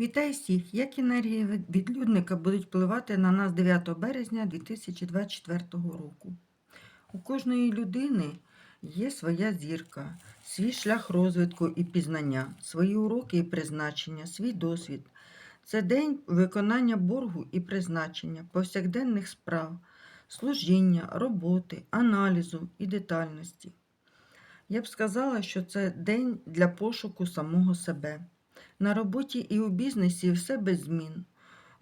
Вітаю всіх! Як енергії від- відлюдника будуть впливати на нас 9 березня 2024 року? У кожної людини є своя зірка, свій шлях розвитку і пізнання, свої уроки і призначення, свій досвід. Це день виконання боргу і призначення, повсякденних справ, служіння, роботи, аналізу і детальності. Я б сказала, що це день для пошуку самого себе. На роботі і у бізнесі все без змін.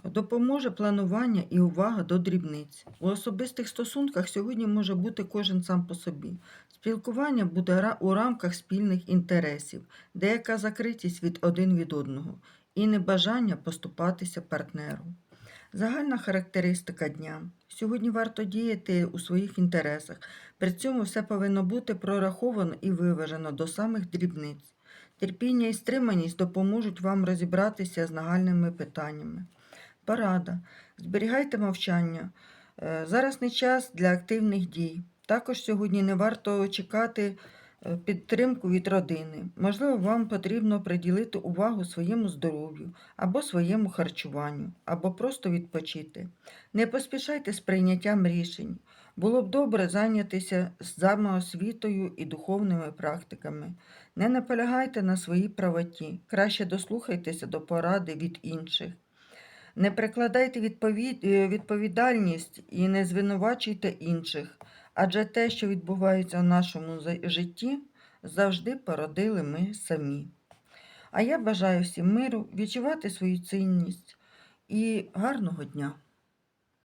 Допоможе планування і увага до дрібниць. У особистих стосунках сьогодні може бути кожен сам по собі. Спілкування буде у рамках спільних інтересів, деяка закритість від один від одного і небажання поступатися партнеру. Загальна характеристика дня. Сьогодні варто діяти у своїх інтересах. При цьому все повинно бути прораховано і виважено до самих дрібниць. Терпіння і стриманість допоможуть вам розібратися з нагальними питаннями. Порада. Зберігайте мовчання. Е, Зараз не час для активних дій. Також сьогодні не варто чекати підтримку від родини. Можливо, вам потрібно приділити увагу своєму здоров'ю або своєму харчуванню, або просто відпочити. Не поспішайте з прийняттям рішень. Було б добре зайнятися самоосвітою і духовними практиками. Не наполягайте на своїй правоті, краще дослухайтеся до поради від інших. Не прикладайте е, відповідальність і не звинувачуйте інших, адже те, що відбувається в нашому житті, завжди породили ми самі. А я бажаю всім миру, відчувати свою цінність і гарного дня!